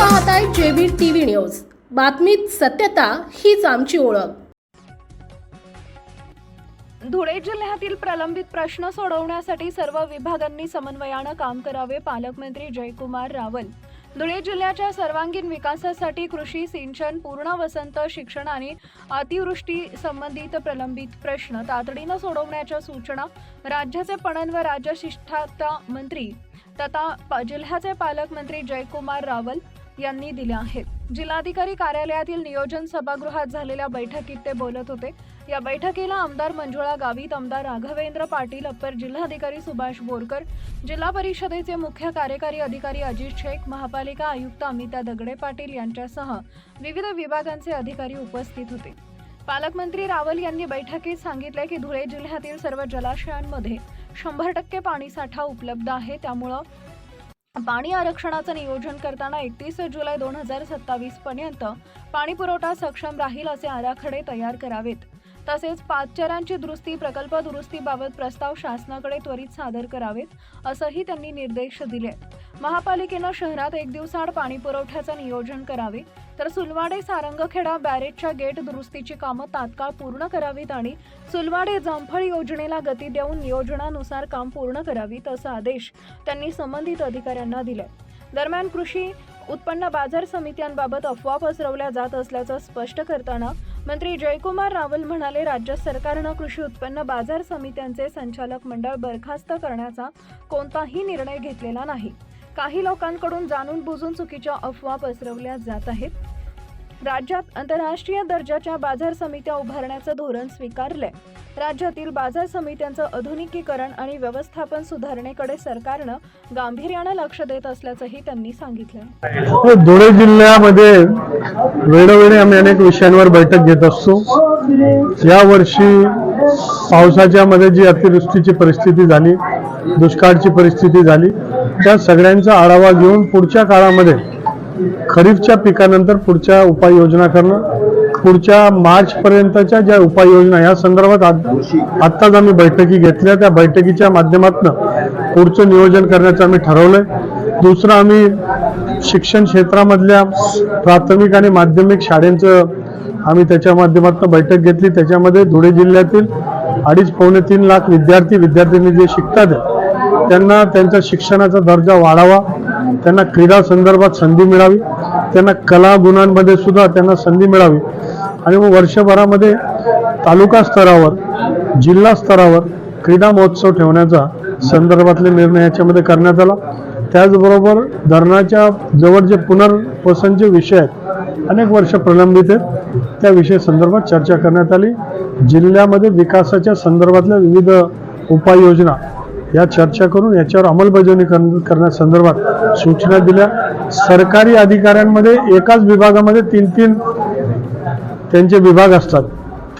पाहताय JB TV news. बातमीत सत्यता हीच आमची ओळख. धुळे जिल्ह्यातील प्रलंबित प्रश्न सोडवण्यासाठी सर्व विभागांनी समन्वयानं काम करावे पालकमंत्री जयकुमार रावल. धुळे जिल्ह्याच्या सर्वांगीण विकासासाठी कृषी सिंचन पूर्ण वसंत शिक्षण आणि अतिवृष्टी संबंधित प्रलंबित प्रश्न तातडीनं सोडवण्याच्या सूचना राज्याचे पणन व राज्य शिष्ठाता मंत्री तथा जिल्ह्याचे पालकमंत्री जयकुमार रावल यांनी दिल्या आहेत. जिल्हाधिकारी कार्यालयातील नियोजन सभागृहात झालेल्या बैठकीत ते बोलत होते. या बैठकीला आमदार मंजुळा गावित आमदार राघवेंद्र पाटील अप्पर जिल्हाधिकारी सुभाष बोरकर जिल्हा परिषदेचे मुख्य कार्यकारी अधिकारी अजित शेख महापालिका आयुक्त अमिता दगडे पाटील यांच्यासह विविध विभागांचे अधिकारी उपस्थित होते. पालकमंत्री रावल यांनी बैठकीत सांगितले की धुळे जिल्ह्यातील सर्व जलाशयांमध्ये शंभर टक्के पाणीसाठा उपलब्ध आहे. त्यामुळं पाणी आरक्षणाचं नियोजन करताना एकतीस जुलै दोन हजार सत्तावीस पर्यंत पाणी पुरवठा सक्षम राहील असे आराखडे तयार करावेत. तसेच पाचचरांची दुरुस्ती प्रकल्प दुरुस्तीबाबत प्रस्ताव शासनाकडे त्वरित सादर करावेत असंही त्यांनी निर्देश दिले महापालिकेनं शहरात एक दिवसाआड पाणी पुरवठ्याचं नियोजन करावे तर सुलवाडे सारंगखेडा बॅरेजच्या गेट दुरुस्तीची कामं तात्काळ पूर्ण करावीत आणि सुलवाडे जामफळ योजनेला गती देऊन नियोजनानुसार काम पूर्ण करावीत असा आदेश त्यांनी संबंधित अधिकाऱ्यांना दिले दरम्यान कृषी उत्पन्न बाजार समित्यांबाबत अफवा पसरवल्या जात असल्याचं स्पष्ट करताना मंत्री जयकुमार रावल म्हणाले राज्य सरकारनं कृषी उत्पन्न बाजार समित्यांचे संचालक मंडळ बरखास्त करण्याचा कोणताही निर्णय घेतलेला नाही. काही लोकांकडून जाणून बुजून चुकीच्या अफवा पसरवल्या जात आहेत. राज्यात आंतरराष्ट्रीय दर्जाच्या बाजार समित्या उभारण्याचं धोरण स्वीकारलंय. राज्यातील बाजार समित्यांचं आधुनिकीकरण आणि व्यवस्थापन सुधारणेकडे सरकारनं गांभीर्यानं लक्ष देत असल्याचंही त्यांनी सांगितलं हो, धुळे जिल्ह्यामध्ये वेळोवेळी आम्ही अनेक विषयांवर बैठक घेत असतो. या वर्षी पावसाच्या मध्ये जी अतिवृष्टीची परिस्थिती झाली दुष्काळची परिस्थिती झाली त्या सगळ्यांचा आढावा घेऊन पुढच्या काळामध्ये खरीपच्या पिकानंतर पुढच्या उपाययोजना करणं पुढच्या मार्चपर्यंतच्या ज्या उपाययोजना या संदर्भात आत्ताच आम्ही बैठकी घेतल्या. त्या बैठकीच्या माध्यमातून पुढचं नियोजन करण्याचं आम्ही ठरवलंय. दुसरं आम्ही शिक्षण क्षेत्रामधल्या प्राथमिक आणि माध्यमिक शाळेंचं आम्ही त्याच्या माध्यमातून बैठक घेतली. त्याच्यामध्ये धुळे जिल्ह्यातील अडीच पावणे तीन लाख विद्यार्थी विद्यार्थिनी जे शिकतात त्यांना त्यांच्या शिक्षणाचा दर्जा वाढावा त्यांना क्रीडा संदर्भात संधी मिळावी त्यांना कला गुणांमध्ये सुद्धा त्यांना संधी मिळावी. आणि मग वर्षभरामध्ये तालुका स्तरावर जिल्हा स्तरावर क्रीडा महोत्सव ठेवण्याचा संदर्भातले निर्णय याच्यामध्ये करण्यात आला. त्याचबरोबर धरणाच्या जवळ जे पुनर्वसनचे विषय आहेत अनेक वर्ष प्रलंबित आहेत त्या विषय संदर्भात चर्चा करण्यात आली. जिल्ह्यामध्ये विकासाच्या संदर्भातल्या विविध उपाययोजना या चर्चा करून याच्यावर अंमलबजावणी करण्यासंदर्भात सूचना दिल्या. सरकारी अधिकाऱ्यांमध्ये एकाच विभागामध्ये तीन तीन त्यांचे विभाग असतात.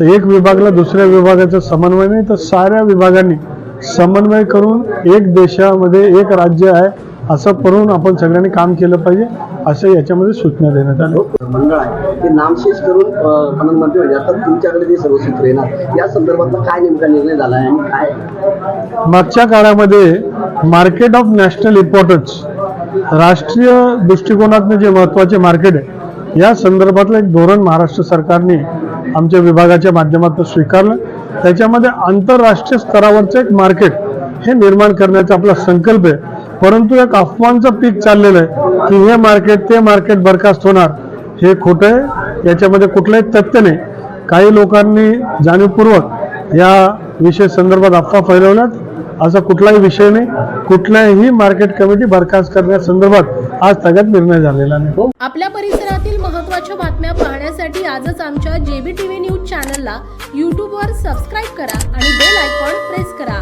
तर एक विभागला दुसऱ्या विभागाचा समन्वय नाही तर साऱ्या विभागांनी समन्वय करून एक देशामध्ये एक राज्य आहे. असं करून आपण सगळ्यांनी काम केलं पाहिजे असं याच्यामध्ये सूचना देण्यात आल्या मंडळ आहे ते नामशेष करून मंत्री तुमच्याकडे ते सर्व सूत्र येणार या संदर्भातला काय नेमका निर्णय झाला आहे आणि काय? मागच्या काळामध्ये मार्केट ऑफ नॅशनल इम्पॉर्टन्स राष्ट्रीय दृष्टिकोनातनं जे महत्त्वाचे मार्केट आहे या संदर्भातलं एक धोरण महाराष्ट्र सरकारने आमच्या विभागाच्या माध्यमातून स्वीकारलं. त्याच्यामध्ये आंतरराष्ट्रीय स्तरावरचं एक मार्केट हे निर्माण करण्याचा आपला संकल्प आहे. परंतु एक अफवांचं पीक चाललेलं आहे की हे मार्केट ते मार्केट बरखास्त होणार. हे खोटं आहे. याच्यामध्ये कुठलंही तथ्य नाही. काही लोकांनी जाणीवपूर्वक या विषय संदर्भात अफवा फैलवल्यात. असा कुठलाही विषय नाही. कुठल्याही मार्केट कमिटी बरखास्त करण्यासंदर्भात आज तगत निर्णय झालेला नाही. आपल्या परिसरातील महत्त्वाच्या बातम्या पाहण्यासाठी आजच आमच्या जेबी टीव्ही न्यूज चॅनलला यूट्यूबवर सबस्क्राईब करा आणि बेल आयकॉन प्रेस करा.